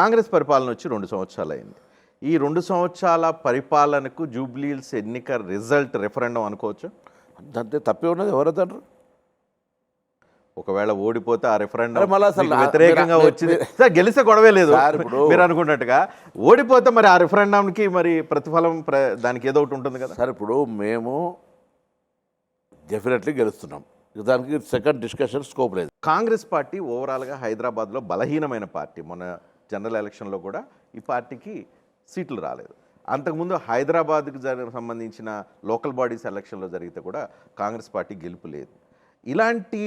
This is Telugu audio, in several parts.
కాంగ్రెస్ పరిపాలన వచ్చి రెండు సంవత్సరాలు అయింది ఈ రెండు సంవత్సరాల పరిపాలనకు జూబ్లీల్స్ ఎన్నిక రిజల్ట్ రెఫరెండం అనుకోవచ్చు? అంతే తప్పే ఉన్నది ఎవరైతారు ఒకవేళ ఓడిపోతే ఆ రెఫరెండం వ్యతిరేకంగా వచ్చింది. సార్ గెలిస్తే గొడవే లేదు. మీరు అనుకున్నట్టుగా ఓడిపోతే మరి ఆ రెఫరెండంకి మరి ప్రతిఫలం ప్ర- దానికి ఏదో ఒకటి ఉంటుంది కదా. సార్ ఇప్పుడు మేము డెఫినెట్లీ గెలుస్తున్నాం. దానికి సెకండ్ డిస్కషన్ స్కోప్ లేదు. కాంగ్రెస్ పార్టీ ఓవరాల్గా హైదరాబాద్లో బలహీనమైన పార్టీ. మొన్న జనరల్ ఎలక్షన్లో కూడా ఈ పార్టీకి సీట్లు రాలేదు. అంతకుముందు హైదరాబాద్కు జరి సంబంధించిన లోకల్ బాడీస్ ఎలక్షన్లో జరిగితే కూడా కాంగ్రెస్ పార్టీ గెలుపు లేదు. ఇలాంటి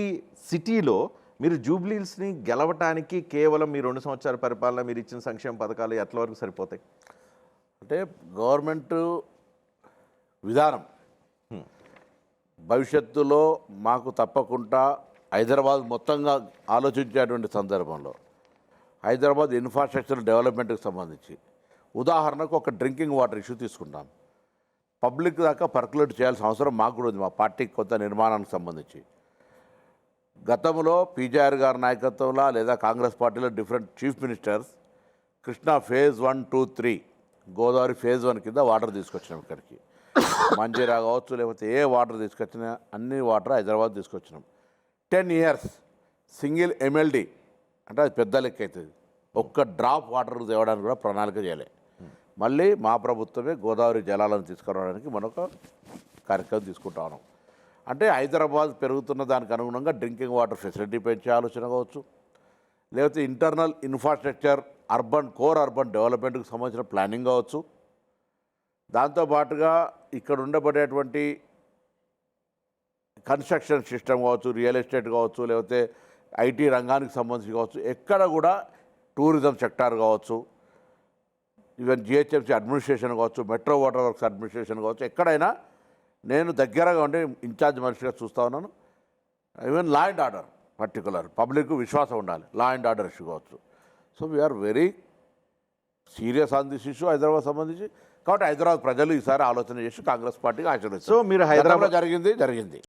సిటీలో మీరు జూబ్లీల్స్ని గెలవటానికి కేవలం మీ రెండు సంవత్సరాల పరిపాలన మీరు ఇచ్చిన సంక్షేమ పథకాలు ఎట్ల వరకు సరిపోతాయి? అంటే గవర్నమెంట్ విధానం. భవిష్యత్తులో మాకు తప్పకుండా హైదరాబాద్ మొత్తంగా ఆలోచించేటువంటి సందర్భంలో హైదరాబాద్ ఇన్ఫ్రాస్ట్రక్చర్ డెవలప్మెంట్కి సంబంధించి. ఉదాహరణకు ఒక డ్రింకింగ్ వాటర్ ఇష్యూ తీసుకుంటాం. పబ్లిక్ దాకా పర్కులేట్ చేయాల్సిన అవసరం మాకు కూడా ఉంది మా పార్టీకి కొత్త నిర్మాణానికి సంబంధించి. గతంలో పీజీఆర్ గారి నాయకత్వంలో లేదా కాంగ్రెస్ పార్టీలో different chief ministers Krishna phase one two three Godavari phase one కింద వాటర్ తీసుకొచ్చినాం ఇక్కడికి. మంజీరా కావచ్చు లేకపోతే ఏ వాటర్ తీసుకొచ్చినా అన్ని వాటర్ హైదరాబాద్ తీసుకొచ్చినాం. టెన్ ఇయర్స్ సింగిల్ ఎమ్మెల్డీ అంటే అది పెద్ద లెక్క అవుతుంది. ఒక్క డ్రాప్ వాటర్ తేవడానికి కూడా ప్రణాళిక చేయలే. మళ్ళీ మా ప్రభుత్వమే గోదావరి జలాలను తీసుకురావడానికి మనకు కార్యక్రమం తీసుకుంటా ఉన్నాం. అంటే హైదరాబాద్ పెరుగుతున్న దానికి అనుగుణంగా డ్రింకింగ్ వాటర్ ఫెసిలిటీ పెంచే ఆలోచన కావచ్చు. లేకపోతే internal infrastructure urban core urban డెవలప్మెంట్కి సంబంధించిన ప్లానింగ్ కావచ్చు. దాంతోపాటుగా ఇక్కడ ఉండబడేటువంటి కన్స్ట్రక్షన్ సిస్టమ్ కావచ్చు రియల్ ఎస్టేట్ కావచ్చు లేకపోతే ఐటీ రంగానికి సంబంధించి కావచ్చు ఎక్కడ కూడా టూరిజం సెక్టార్ కావచ్చు ఈవెన్ జిహెచ్ఎంసీ అడ్మినిస్ట్రేషన్ కావచ్చు మెట్రో వాటర్ వర్క్స్ అడ్మినిస్ట్రేషన్ కావచ్చు ఎక్కడైనా నేను దగ్గరగా ఉండి ఇన్ఛార్జ్ మనిషిగా చూస్తూ ఉన్నాను. Even law and order particular public విశ్వాసం ఉండాలి లా అండ్ ఆర్డర్ ఇష్యూ కావచ్చు. So we are very serious on this issue Hyderabad సంబంధించి. కాబట్టి హైదరాబాద్ ప్రజలు ఈసారి ఆలోచన చేసి కాంగ్రెస్ పార్టీకి ఆశీర్వదిస్తారు సో మీరు హైదరాబాద్ జరిగింది జరిగింది.